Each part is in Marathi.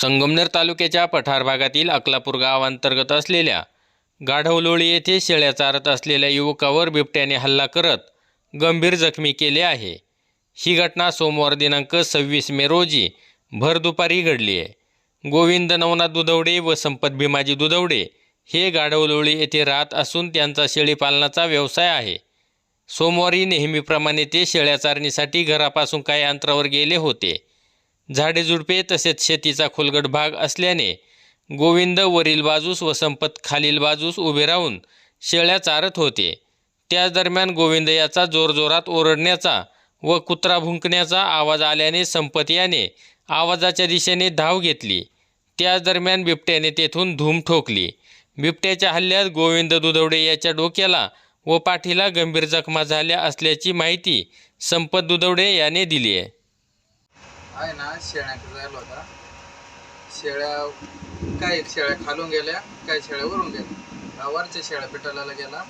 संगमनेर तालुक्याच्या पठार भागातील अकलापूर गावांतर्गत असलेल्या गाढवलोळी येथे शेळ्या चारत असलेल्या युवकावर बिबट्याने हल्ला करत गंभीर जखमी केले आहे. ही घटना सोमवार दिनांक सव्वीस मे रोजी भर दुपारी घडली आहे. गोविंद नवनाथ दुधवडे व संपत भीमाजी दुधवडे हे गाढवलोळी येथे राहत असून त्यांचा शेळीपालनाचा व्यवसाय आहे. सोमवारी नेहमीप्रमाणे ते शेळ्या चारणीसाठी घरापासून काही अंतरावर गेले होते. झाडे झुडपे तसेच शेतीचा खोलगट भाग असल्याने गोविंद वरील बाजूस व संपत खालील बाजूस उभे राहून शेळ्या चारत होते. त्याच दरम्यान गोविंद याचा जोरजोरात ओरडण्याचा व कुत्रा भुंकण्याचा आवाज आल्याने संपत याने आवाजाच्या दिशेने धाव घेतली. त्याच दरम्यान बिबट्याने तेथून धूम ठोकली. बिबट्याच्या हल्ल्यात गोविंद दुधवडे याच्या डोक्याला व पाठीला गंभीर जखमा झाल्या असल्याची माहिती संपत दुधवडे याने दिली आहे आहे ना शेळ्याकडे जायला होता? शेळ्या काही शेळ्या खालून गेल्या काही शेळ्या वरून गेल्या? वरच्या शेळ्या पेटायला गेला.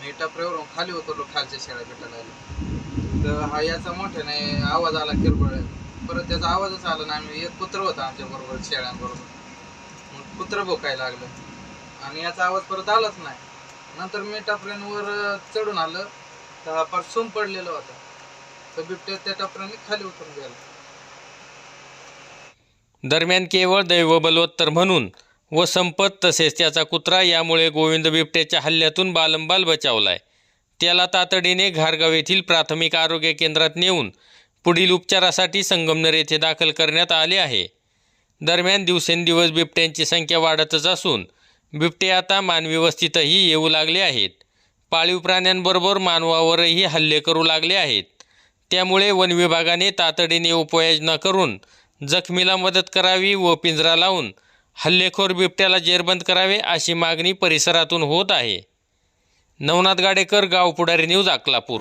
मी टपऱ्यावरून खाली उतरलो खालच्या शेळ्या पेटायला तर हा याचा मोठ्याने आवाज आला किरकोळ. परत त्याचा आवाजच आला नाही. आम्ही एक कुत्र होता आमच्याबरोबर शेळ्यांबरोबर. मग कुत्र भोकायला लागलं. आणि याचा आवाज परत आलाच नाही. नंतर मी टपऱ्यांवर चढून आलं. तर हा पार सोम पडलेला होता. तर बिबट्या त्या टपऱ्याने खाली उतरून गेला. दरम्यान केवळ दैव बलवत्तर म्हणून व संपत तसेच त्याचा कुत्रा यामुळे गोविंद बिबट्याच्या हल्ल्यातून बालंबाल बचावलाय. त्याला तातडीने घारगाव येथील प्राथमिक आरोग्य केंद्रात नेऊन पुढील उपचारासाठी संगमनेर येथे दाखल करण्यात आले आहे. दरम्यान दिवसेंदिवस बिबट्यांची संख्या वाढतच असून बिबटे आता मानवी वस्तीतही येऊ लागले आहेत. पाळीव प्राण्यांबरोबर मानवावरही हल्ले करू लागले आहेत. त्यामुळे वन विभागाने तातडीने उपाययोजना करून जखमीला मदत करावी व पिंजरा लावून हल्लेखोर बिबट्याला जेरबंद करावे अशी मागणी परिसरातून होत आहे. नवनाथ गाडेकर गाव पुढारी न्यूज अकलापूर.